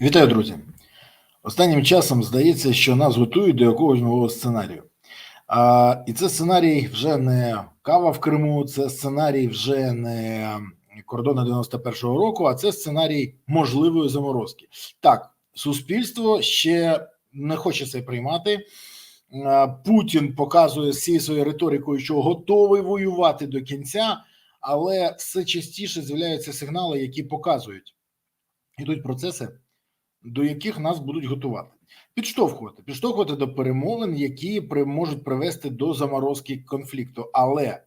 Вітаю, друзі. Останнім часом здається, що нас готують до якогось нового сценарію. А, і це сценарій вже не кава в Криму, це сценарій вже не кордони 91-го року, а це сценарій можливої заморозки. Так, суспільство ще не хоче це приймати. Путін показує всією своєю риторикою, що готовий воювати до кінця, але все частіше з'являються сигнали, які показують, ідуть процеси до яких нас будуть готувати, підштовхувати, підштовхувати до перемовин, які при можуть привести до заморозки конфлікту. Але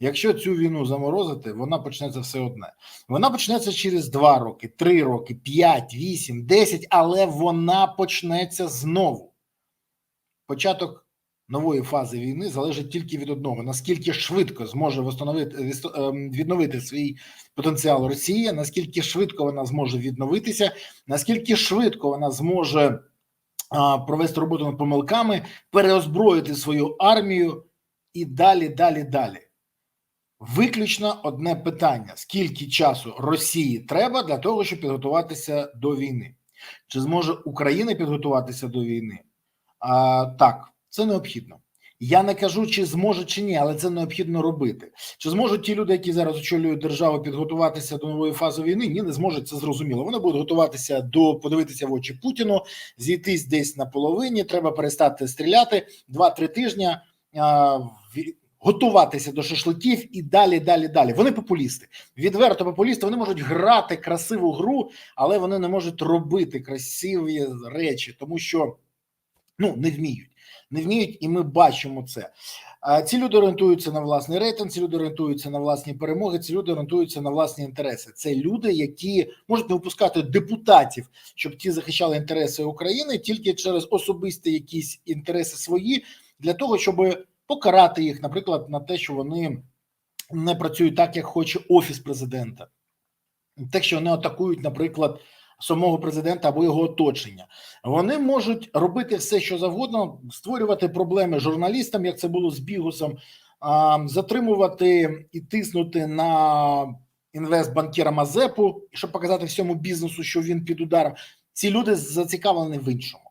якщо цю війну заморозити, вона почнеться все одне. Вона почнеться через два роки, три роки, п'ять, вісім, десять, але вона почнеться знову. Початок нової фази війни залежить тільки від одного: наскільки швидко зможе ем, відновити свій потенціал Росія, наскільки швидко вона зможе відновитися, наскільки швидко вона зможе провести роботу над помилками, переозброїти свою армію і далі, далі, далі. Виключно одне питання: скільки часу Росії треба для того, щоб підготуватися до війни? Чи зможе Україна підготуватися до війни? А, Так, це необхідно. Я не кажу, чи зможе чи ні, але це необхідно робити. Чи зможуть ті люди, які зараз очолюють державу, підготуватися до нової фази війни? Ні, не зможуть це зрозуміло. Вони будуть готуватися до подивитися в очі Путіну, зійтись десь на половині. Треба перестати стріляти два-три тижні, а, готуватися до шашликів і далі, далі, далі. Вони популісти, відверто популісти. Вони можуть грати красиву гру, але вони не можуть робити красиві речі, тому що ну не вміють не вміють, і ми бачимо це. Ці люди орієнтуються на власний рейтинг, ці люди орієнтуються на власні перемоги, ці люди орієнтуються на власні інтереси. Це люди, які можуть випускати депутатів, щоб ті захищали інтереси України тільки через особисті якісь інтереси свої, для того, щоб покарати їх, наприклад, на те, що вони не працюють так, як хоче офіс президента, те, що вони атакують, наприклад самого президента або його оточення. Вони можуть робити все, що завгодно, створювати проблеми журналістам, як це було з Бігусом, затримувати і тиснути на інвестбанкіра Мазепу, щоб показати всьому бізнесу, що він під ударом. Ці люди зацікавлені в іншому.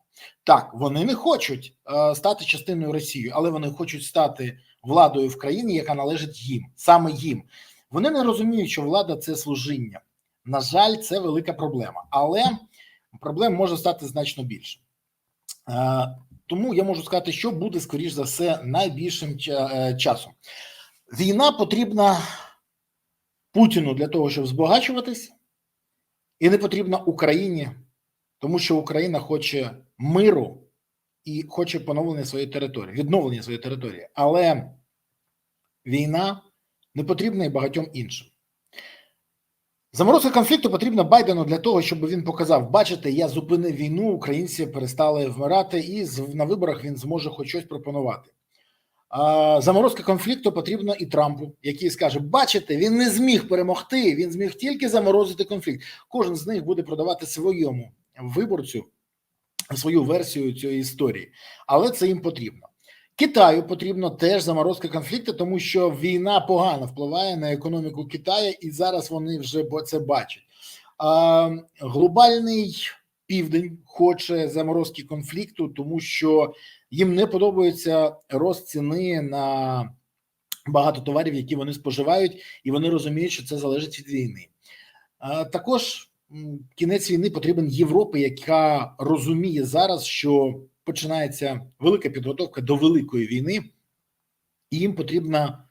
Так, вони не хочуть е, стати частиною Росії, але вони хочуть стати владою в країні, яка належить їм, саме їм. Вони не розуміють, що влада це служіння. На жаль, це велика проблема, але проблем може стати значно більше. Е, тому я можу сказати, що буде скоріш за все найбільшим е, часом. Війна потрібна Путіну для того, щоб збагачуватись, і не потрібна Україні, тому що Україна хоче миру і хоче поновлення своєї території, відновлення своєї території. Але війна не потрібна і багатьом іншим. Заморозка конфлікту потрібна Байдену для того, щоб він показав: бачите, я зупинив війну, українці перестали вмирати, і на виборах він зможе хоч щось пропонувати. Заморозка конфлікту потрібна і Трампу, який скаже: бачите, він не зміг перемогти, він зміг тільки заморозити конфлікт. Кожен з них буде продавати своєму виборцю свою версію цієї історії, але це їм потрібно. Китаю потрібно теж заморозка конфлікту, тому що війна погано впливає на економіку Китаю, і зараз вони вже це бачать. А, Глобальний південь хоче заморозки конфлікту, тому що їм не подобається рост ціни на багато товарів, які вони споживають, і вони розуміють, що це залежить від війни. А, Також кінець війни потрібен Європі, яка розуміє зараз, що починається велика підготовка до великої війни, і їм потрібна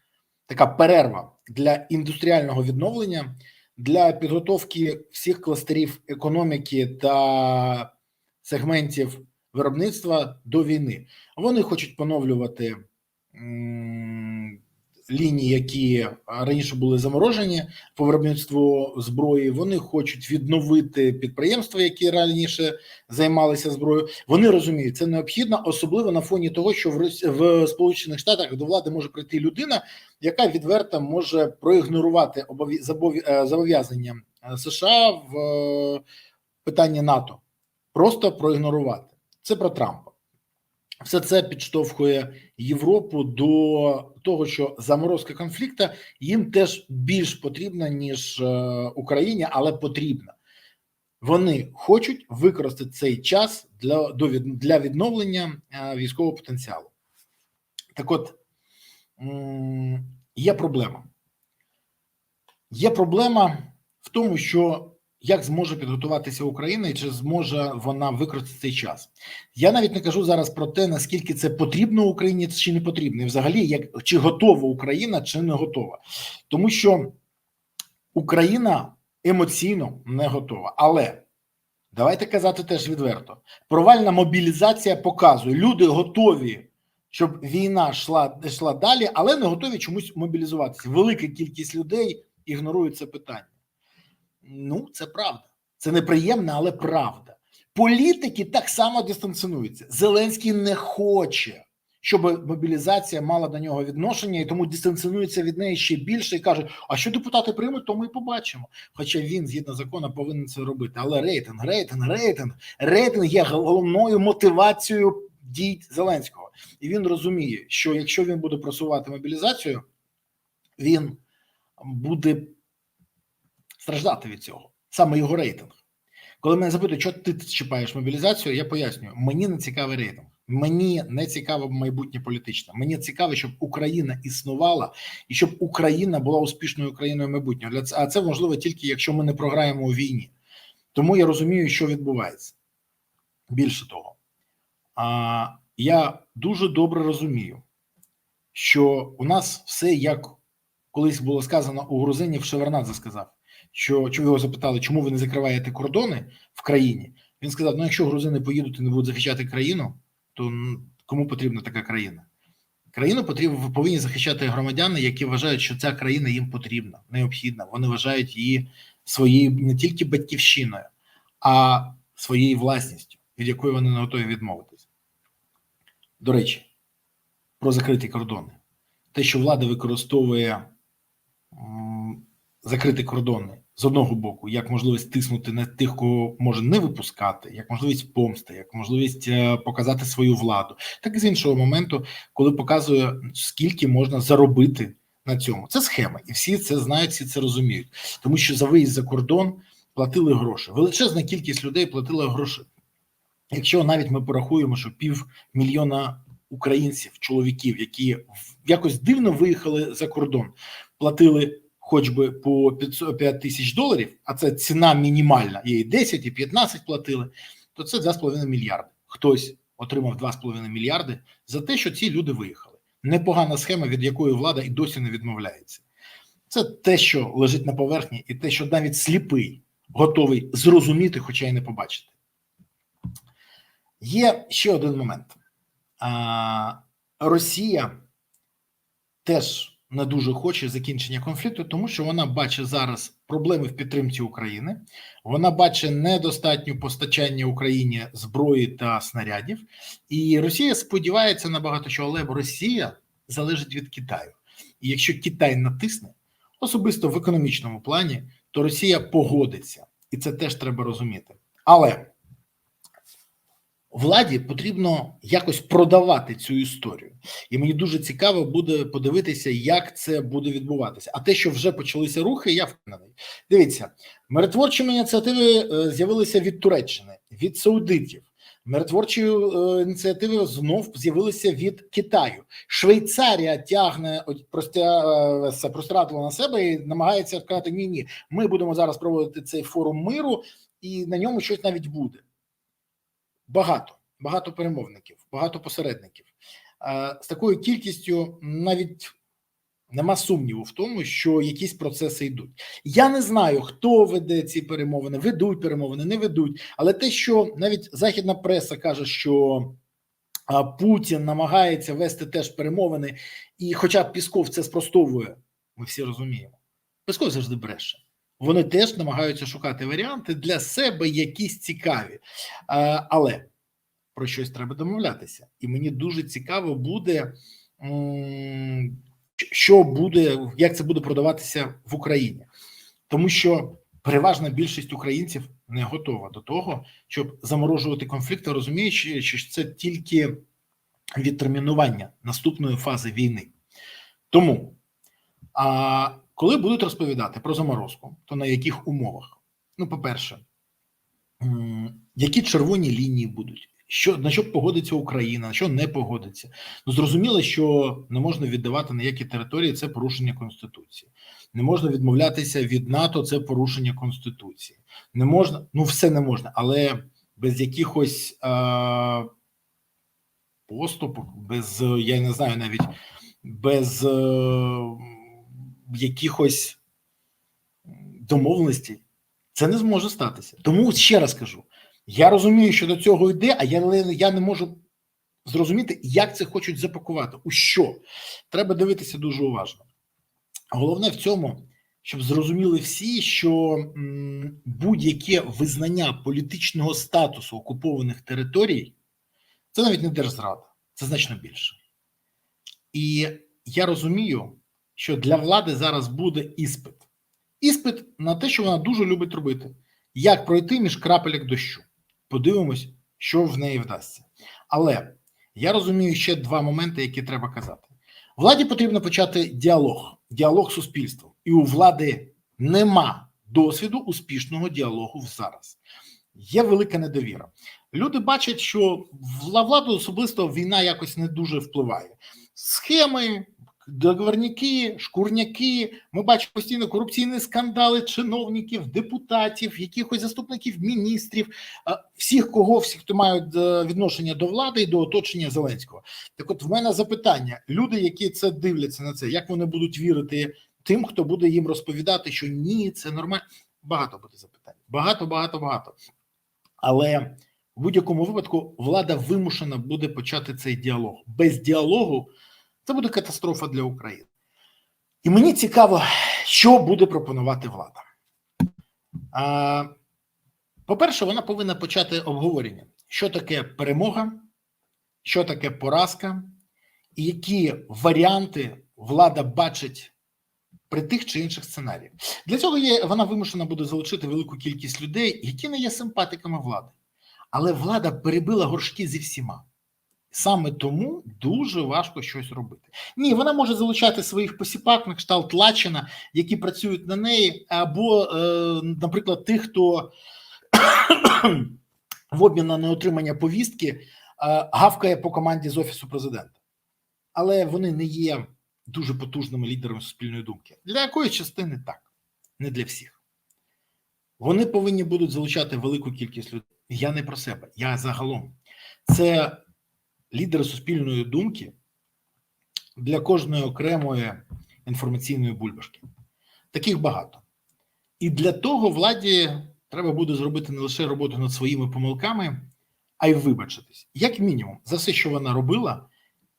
така перерва для індустріального відновлення, для підготовки всіх кластерів економіки та сегментів виробництва до війни. Вони хочуть поновлювати лінії, які раніше були заморожені по виробництву зброї. Вони хочуть відновити підприємства, які раніше займалися зброєю. Вони розуміють, це необхідно, особливо на фоні того, що в в Сполучених Штатах до влади може прийти людина, яка відверто може проігнорувати е, зобов'язання е, США в е, питанні НАТО, просто проігнорувати це про Трампа. Все це підштовхує Європу до того, що заморозка конфлікту їм теж більш потрібна ніж е, Україні, але потрібна. Вони хочуть використати цей час для, для відновлення е, військового потенціалу. Так от є проблема. Є проблема в тому, що як зможе підготуватися Україна і чи зможе вона використати цей час. Я навіть не кажу зараз про те, наскільки це потрібно Україні чи не потрібно, і взагалі, як чи готова Україна, чи не готова, тому що Україна емоційно не готова. Але давайте казати теж відверто: провальна мобілізація показує, люди готові, щоб війна йшла, йшла далі, але не готові чомусь мобілізуватися. Велика кількість людей ігнорує це питання. Ну, це правда. Це неприємно, але правда. Політики так само дистанціонуються. Зеленський не хоче, щоб мобілізація мала до нього відношення, і тому дистанціонується від неї ще більше і каже: а що депутати приймуть, то ми побачимо. Хоча він, згідно закону, повинен це робити. Але рейтинг, рейтинг, рейтинг, рейтинг є головною мотивацією дій Зеленського. І він розуміє, що якщо він буде просувати мобілізацію, він буде страждати від цього, саме його рейтинг. Коли мене запитують, що ти чіпаєш мобілізацію, я пояснюю, мені не цікавий рейтинг, мені не цікаво майбутнє політичне. Мені цікаво, щоб Україна існувала і щоб Україна була успішною країною майбутнього. А це можливо тільки якщо ми не програємо у війні. Тому я розумію, що відбувається. Більше того, а, я дуже добре розумію, що у нас все як колись було сказано у грузинів, Шевернадзе сказав, що чого його запитали, чому ви не закриваєте кордони в країні? Він сказав: ну, якщо грузини поїдуть і не будуть захищати країну, то кому потрібна така країна? Країну потрібно повинні захищати громадяни, які вважають, що ця країна їм потрібна, необхідна. Вони вважають її своєю не тільки батьківщиною, а своєю власністю, від якої вони не готові відмовитися. До речі, про закриті кордони. Те, що влада використовує закриті кордони з одного боку, як можливість тиснути на тих, кого може не випускати, як можливість помсти, як можливість е, показати свою владу, так і з іншого моменту, коли показує, скільки можна заробити на цьому. Це схема, і всі це знають, всі це розуміють, тому що за виїзд за кордон платили гроші. Величезна кількість людей платила гроші. Якщо навіть ми порахуємо, що півмільйона українців, чоловіків, які якось дивно виїхали за кордон, платили хоч би по 500 5 тисяч доларів, а це ціна мінімальна, і 10, і 15 платили, то це 2,5 мільярди. Хтось отримав 2,5 мільярди за те, що ці люди виїхали. Непогана схема, від якої влада і досі не відмовляється. Це те, що лежить на поверхні, і те, що навіть сліпий готовий зрозуміти, хоча й не побачити. Є ще один момент. Росія теж не дуже хоче закінчення конфлікту, тому що вона бачить зараз проблеми в підтримці України. Вона бачить недостатнє постачання Україні зброї та снарядів, і Росія сподівається на багато чого, але Росія залежить від Китаю. І якщо Китай натисне, особисто в економічному плані, то Росія погодиться, і це теж треба розуміти. Але владі потрібно якось продавати цю історію, і мені дуже цікаво буде подивитися, як це буде відбуватися. А те, що вже почалися рухи, я впевнений. Дивіться, миротворчі ініціативи е, з'явилися від Туреччини, від Саудитів. Миротворчі е, ініціативи знов з'явилися від Китаю. Швейцарія тягне е, це на себе і намагається сказати: ні, ні, ми будемо зараз проводити цей форум миру, і на ньому щось навіть буде. Багато, багато перемовників, багато посередників. З такою кількістю навіть нема сумніву в тому, що якісь процеси йдуть. Я не знаю, хто веде ці перемовини, ведуть перемовини, не ведуть. Але те, що навіть західна преса каже, що Путін намагається вести теж перемовини, і, хоча Пісков це спростовує, ми всі розуміємо. Пісков завжди бреше. Вони теж намагаються шукати варіанти для себе якісь цікаві. Але про щось треба домовлятися. І мені дуже цікаво буде, що буде, як це буде продаватися в Україні, тому що переважна більшість українців не готова до того, щоб заморожувати конфлікти, розуміючи, що це тільки відтермінування наступної фази війни. Тому, а коли будуть розповідати про заморозку, то на яких умовах? Ну, по-перше, які червоні лінії будуть, що на що погодиться Україна, на що не погодиться. Ну зрозуміло, що не можна віддавати ніякі території, це порушення конституції. Не можна відмовлятися від НАТО, це порушення конституції. Не можна, ну все не можна, але без якихось е, поступок, без я не знаю навіть без е, якихось домовленостей це не зможе статися. Тому ще раз кажу: я розумію, що до цього йде, а я, я не можу зрозуміти, як це хочуть запакувати. У що треба дивитися дуже уважно. Головне в цьому, щоб зрозуміли всі, що будь-яке визнання політичного статусу окупованих територій це навіть не держзрада, це значно більше. І я розумію, що для влади зараз буде іспит. Іспит на те, що вона дуже любить робити. Як пройти між крапелек дощу? Подивимось, що в неї вдасться. Але я розумію ще два моменти, які треба казати. Владі потрібно почати діалог, діалог з суспільством. І у влади нема досвіду успішного діалогу зараз. Є велика недовіра. Люди бачать, що владу особисто війна якось не дуже впливає. Схеми, договорники, шкурняки. Ми бачимо постійно корупційні скандали чиновників, депутатів, якихось заступників міністрів, всіх, кого всіх, хто мають е, відношення до влади і до оточення Зеленського. Так, от в мене запитання: люди, які це дивляться на це, як вони будуть вірити тим, хто буде їм розповідати, що ні, це нормально. Багато буде запитань. Багато, багато, багато. Але в будь-якому випадку влада вимушена буде почати цей діалог. Без діалогу це буде катастрофа для України. І мені цікаво, що буде пропонувати влада. По-перше, вона повинна почати обговорення, що таке перемога, що таке поразка, і які варіанти влада бачить при тих чи інших сценаріях. Для цього є, вона вимушена буде залучити велику кількість людей, які не є симпатиками влади. Але влада перебила горшки зі всіма. Саме тому дуже важко щось робити. Ні, вона може залучати своїх посіпак, на кшталт Лачина, які працюють на неї, або, е, наприклад, тих, хто в обмін на неотримання повістки е, гавкає по команді з офісу президента. Але вони не є дуже потужними лідерами суспільної думки. Для якої частини так, не для всіх. Вони повинні будуть залучати велику кількість людей. Я не про себе, я загалом. Це лідери суспільної думки для кожної окремої інформаційної бульбашки. Таких багато. І для того владі треба буде зробити не лише роботу над своїми помилками, а й вибачитись, як мінімум, за все, що вона робила,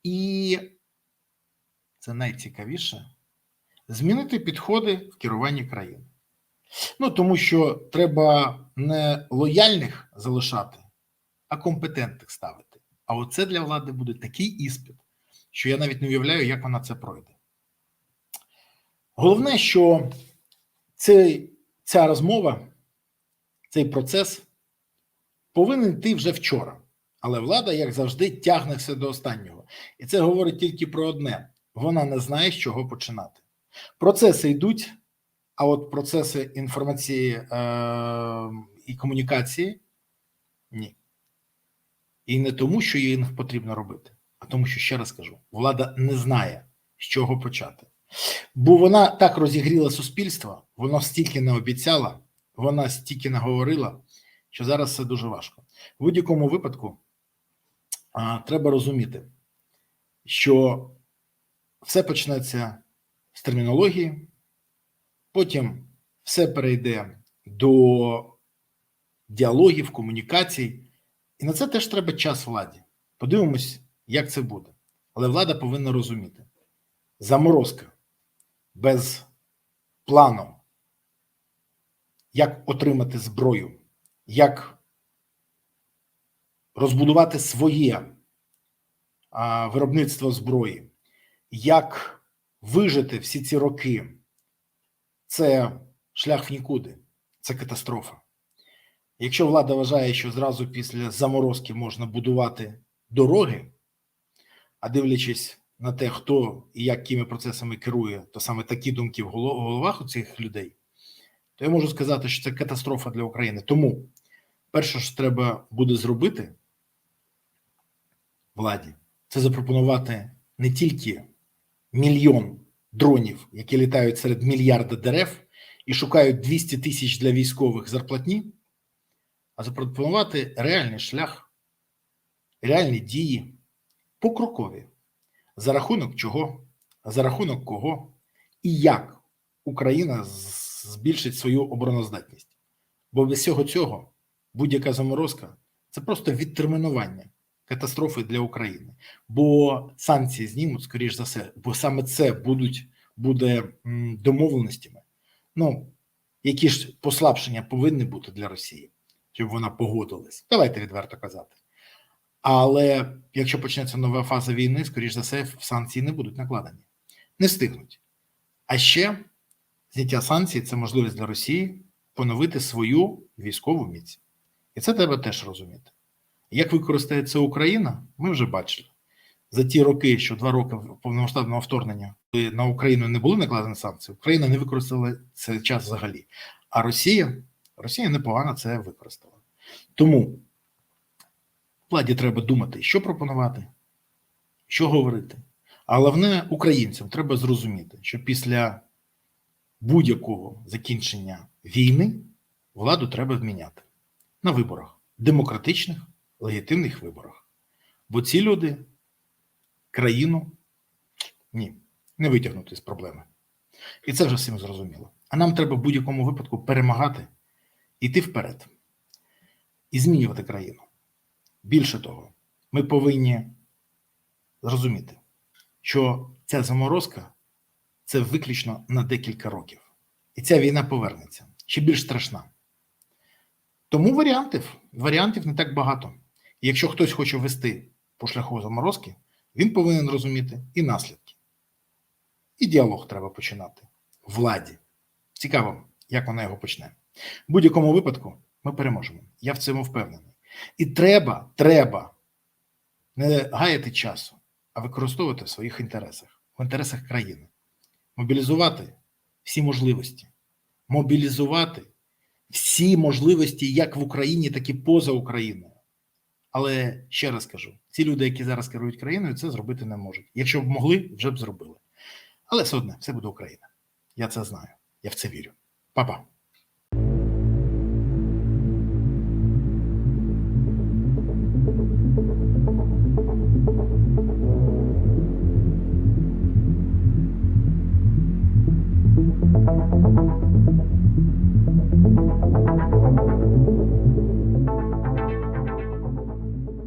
і це найцікавіше змінити підходи в керуванні країни. Ну тому що треба не лояльних залишати, а компетентних ставити. А оце для влади буде такий іспит, що я навіть не уявляю, як вона це пройде. Головне, що цей, ця розмова, цей процес повинен йти вже вчора. Але влада, як завжди, тягне все до останнього. І це говорить тільки про одне: вона не знає, з чого починати. Процеси йдуть, а от процеси інформації е- і комунікації ні. І не тому, що їм потрібно робити, а тому, що ще раз кажу: влада не знає, з чого почати. Бо вона так розігріла суспільство, воно стільки не обіцяла, вона стільки не говорила, що зараз все дуже важко. В будь-якому випадку а, треба розуміти, що все почнеться з термінології, потім все перейде до діалогів, комунікацій. На це теж треба час владі. Подивимось, як це буде. Але влада повинна розуміти: заморозка без плану, як отримати зброю, як розбудувати своє а, виробництво зброї, як вижити всі ці роки. Це шлях в нікуди, це катастрофа. Якщо влада вважає, що зразу після заморозки можна будувати дороги, а дивлячись на те, хто і якими процесами керує, то саме такі думки в головах у цих людей, то я можу сказати, що це катастрофа для України. Тому перше, що треба буде зробити владі, це запропонувати не тільки мільйон дронів, які літають серед мільярда дерев і шукають 200 тисяч для військових зарплатні, а запропонувати реальний шлях, реальні дії покрокові, за рахунок чого, за рахунок кого і як Україна збільшить свою обороноздатність. Бо без всього цього будь-яка заморозка це просто відтермінування катастрофи для України. Бо санкції знімуть, скоріш за все, бо саме це будуть буде домовленостями. Ну, які ж послабшення повинні бути для Росії, щоб вона погодилась. Давайте відверто казати. Але якщо почнеться нова фаза війни, скоріш за все, санкції не будуть накладені, не встигнуть. А ще зняття санкцій це можливість для Росії поновити свою військову міць. І це треба теж розуміти. Як використає це Україна, ми вже бачили. За ті роки, що два роки повномасштабного вторгнення на Україну не були накладені санкції, Україна не використала цей час взагалі. А Росія, Росія непогано це використала. Тому владі треба думати, що пропонувати, що говорити. А головне, українцям треба зрозуміти, що після будь-якого закінчення війни владу треба зміняти на виборах, демократичних, легітимних виборах. Бо ці люди країну ні, не витягнути з проблеми. І це вже всім зрозуміло. А нам треба в будь-якому випадку перемагати, йти вперед і змінювати країну. Більше того, ми повинні зрозуміти, що ця заморозка це виключно на декілька років. І ця війна повернеться ще більш страшна. Тому варіантів, варіантів не так багато. І якщо хтось хоче вести по шляху заморозки, він повинен розуміти і наслідки. І діалог треба починати владі. Цікаво, як вона його почне. В будь-якому випадку ми переможемо. Я в цьому впевнений. І треба, треба не гаяти часу, а використовувати в своїх інтересах, в інтересах країни, мобілізувати всі можливості, мобілізувати всі можливості як в Україні, так і поза Україною. Але ще раз кажу: ці люди, які зараз керують країною, це зробити не можуть. Якщо б могли, вже б зробили. Але все одно, все буде Україна. Я це знаю. Я в це вірю. Па-па.